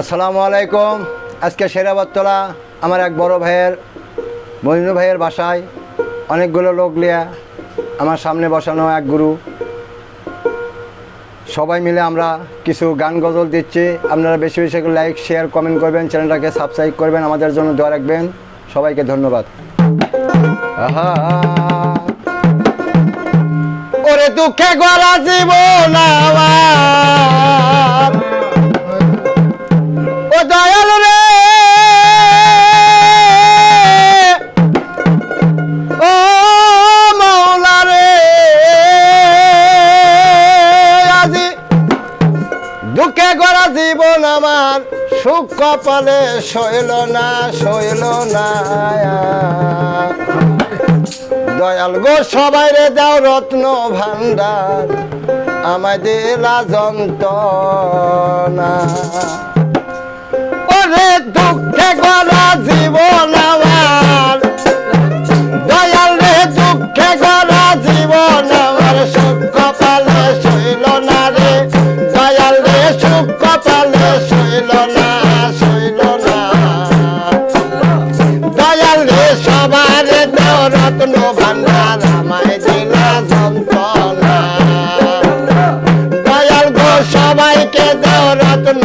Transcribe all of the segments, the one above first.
আসসালামু আলাইকুম। আজকে সেরাবতলা আমার এক বড় ভাইয়ের, মহিনু ভাইয়ের বাসায় অনেকগুলো লোক লিয়া আমার সামনে বসানো এক গুরু। সবাই মিলে আমরা কিছু গান গজল দিচ্ছি। আপনারা বেশি বেশি লাইক শেয়ার কমেন্ট করবেন, চ্যানেলটাকে সাবস্ক্রাইব করবেন। আমাদের জন্য দোয়া রাখবেন। সবাইকে ধন্যবাদ। আহা! ওরে দুঃখে গলা জীবন আমার। দয়াল রে। ও মাওলা রে। আজি দুঃখে গড়া জীবন আমার, সুখ কপালে শৈল না শৈল না। দয়াল গো, সবাই রে দাও রত্ন ভান্ডার আমায় দিলা যন্ত্রণা। জীবন আমার। দয়াল রে, দুঃখে গলা জীবন আমার। সুখ কপালে শৈল না রে। দয়াল রে, সুখ কপালে শৈল না শৈল না। দয়াল রে, সবার রত্ন ভান্ডার আমায় দিলা যন্ত্রণা। দয়াল গো, সবাইকে দেও রত্ন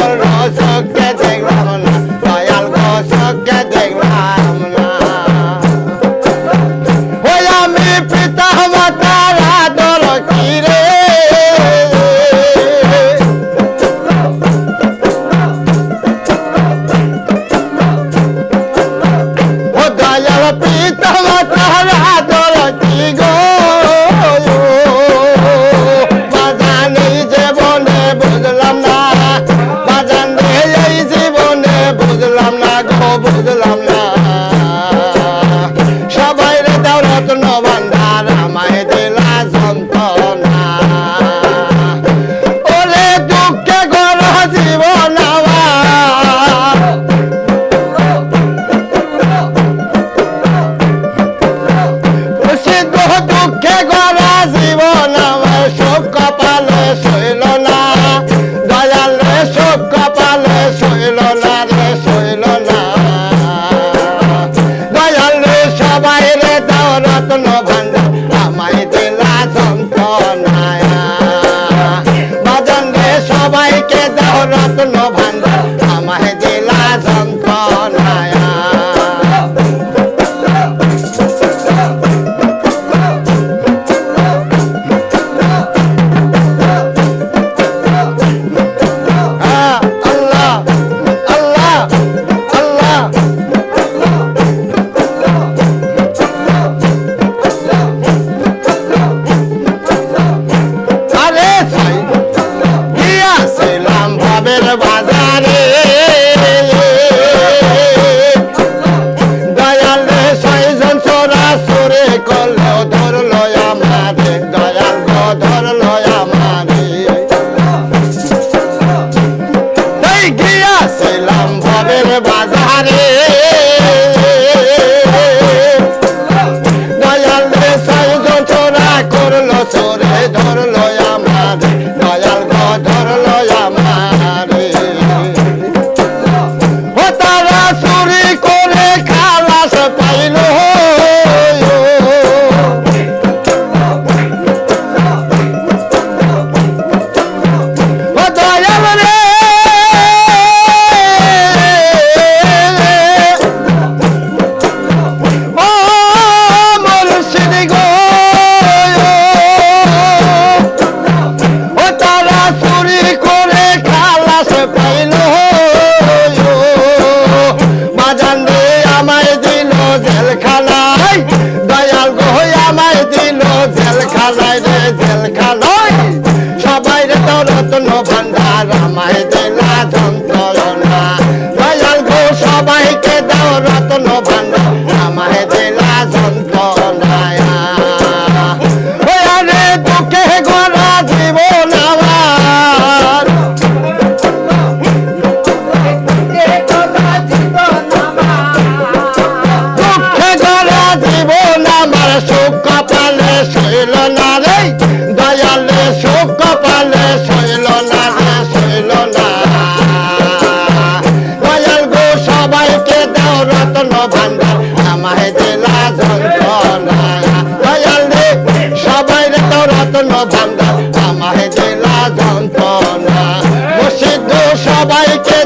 মাতার আদর কি গো? বাজান এই জীবনে বুঝলাম না, বাজান এই জীবনে বুঝলাম না গো I love you. সুখ কপালে শৈল না রে, দয়ালে সুখ কপালে শৈল না রে শৈল না। দয়াল গো, সবাইকে দাও রত্ন ভান্ডার আমায় দিলা যন্ত্রণা। দয়াল রে, সবাই রে দাও রত্ন ভান্ডার আমায় দিলা যন্ত্রণা। মুর্শিদ গো, সবাইকে